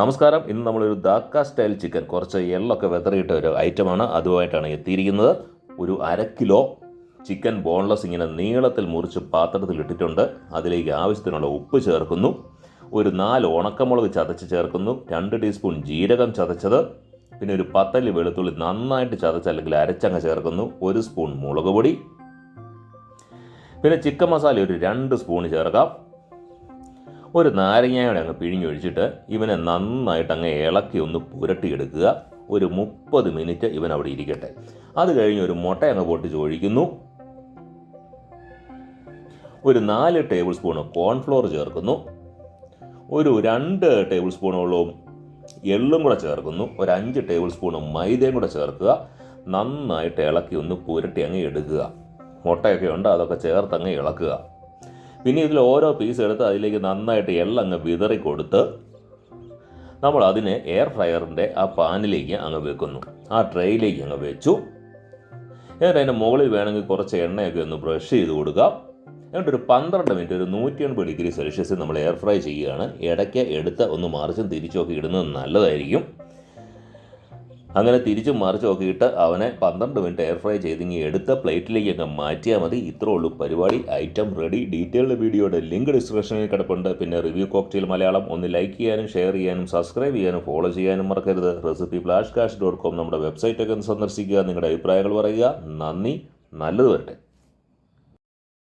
നമസ്കാരം. ഇന്ന് നമ്മളൊരു ദാക്ക സ്റ്റൈൽ ചിക്കൻ കുറച്ച് എള്ളൊക്കെ വെതറിയിട്ട ഒരു ഐറ്റമാണ്. അതുമായിട്ടാണ് എത്തിയിരിക്കുന്നത്. ഒരു അര കിലോ ചിക്കൻ ബോൺലെസ് ഇങ്ങനെ നീളത്തിൽ മുറിച്ച് പാത്രത്തിൽ ഇട്ടിട്ടുണ്ട്. അതിലേക്ക് ആവശ്യത്തിനുള്ള ഉപ്പ് ചേർക്കുന്നു. ഒരു നാല് ഉണക്കമുളക് ചതച്ച് ചേർക്കുന്നു. രണ്ട് ടീസ്പൂൺ ജീരകം ചതച്ചത്. പിന്നെ ഒരു പത്തല്ലി വെളുത്തുള്ളി നന്നായിട്ട് ചതച്ച് അല്ലെങ്കിൽ അരച്ചങ്ങ ചേർക്കുന്നു. ഒരു സ്പൂൺ മുളക് പൊടി. പിന്നെ ചിക്കൻ മസാല ഒരു രണ്ട് സ്പൂൺ ചേർക്കാം. ഒരു നാരങ്ങയുടെ അങ്ങ് പിഴിഞ്ഞൊഴിച്ചിട്ട് ഇവനെ നന്നായിട്ട് അങ്ങ് ഇളക്കി ഒന്ന് പുരട്ടിയെടുക്കുക. ഒരു മുപ്പത് മിനിറ്റ് ഇവൻ അവിടെ ഇരിക്കട്ടെ. അത് കഴിഞ്ഞ് ഒരു മുട്ട അങ്ങ് പൊട്ടിച്ച് ഒഴിക്കുന്നു. ഒരു നാല് ടേബിൾ സ്പൂൺ കോൺഫ്ലോർ ചേർക്കുന്നു. ഒരു രണ്ട് ടേബിൾ സ്പൂണോളം എള്ളും കൂടെ ചേർക്കുന്നു. ഒരു അഞ്ച് ടേബിൾ സ്പൂണും മൈദയും കൂടെ ചേർക്കുക. നന്നായിട്ട് ഇളക്കി ഒന്ന് പുരട്ടി അങ്ങ് എടുക്കുക. മുട്ടയൊക്കെ ഉണ്ട്? അതൊക്കെ ചേർത്ത് അങ്ങ് ഇളക്കുക. പിന്നെ ഇതിൽ ഓരോ പീസ് എടുത്ത് അതിലേക്ക് നന്നായിട്ട് എള്ളങ്ങ് വിതറി കൊടുത്ത് നമ്മൾ അതിനെ എയർ ഫ്രയറിന്റെ ആ പാനിലേക്ക് അങ്ങ് വെക്കുന്നു. ആ ട്രേയിലേക്ക് അങ്ങ് വെച്ചു. എന്നിട്ട് അതിന്റെ മുകളിൽ വേണമെങ്കിൽ കുറച്ച് എണ്ണയൊക്കെ ഒന്ന് ബ്രഷ് ചെയ്ത് കൊടുക്കാം. എന്നിട്ട് ഒരു പന്ത്രണ്ട് മിനിറ്റ് ഒരു നൂറ്റി എൺപത് ഡിഗ്രി സെൽഷ്യസിൽ നമ്മൾ എയർ ഫ്രൈ ചെയ്യുകയാണ്. ഇടയ്ക്ക് എടുത്ത് ഒന്ന് മറിച്ചും തിരിച്ചുമൊക്കെ ഇടുന്നത് നല്ലതായിരിക്കും. അങ്ങനെ തിരിച്ചും മറിച്ചും ഒക്കെ ഇട്ട് അവനെ പന്ത്രണ്ട് മിനിറ്റ് എയർ ഫ്രൈ ചെയ്തിങ്ങി എടുത്ത പ്ലേറ്റിലേക്ക് അങ്ങ് മാറ്റിയാൽ മതി. ഇത്രേ ഉള്ളൂ പരിപാടി. ഐറ്റം റെഡി ഡീറ്റെയിൽഡ് വീഡിയോയുടെ ലിങ്ക് ഡിസ്ക്രിപ്ഷനിൽ കിടപ്പുണ്ട്. പിന്നെ റിവ്യൂ കോക്ടെയിൽ മലയാളം. ഒന്ന് ലൈക്ക് ചെയ്യാനും ഷെയർ ചെയ്യാനും സബ്സ്ക്രൈബ് ചെയ്യാനും ഫോളോ ചെയ്യാനും മറക്കരുത്. Recipe flash cash dot com നമ്മുടെ വെബ്സൈറ്റൊക്കെ സന്ദർശിക്കുക. നിങ്ങളുടെ അഭിപ്രായങ്ങൾ പറയുക. നന്ദി. നല്ലത് വരട്ടെ.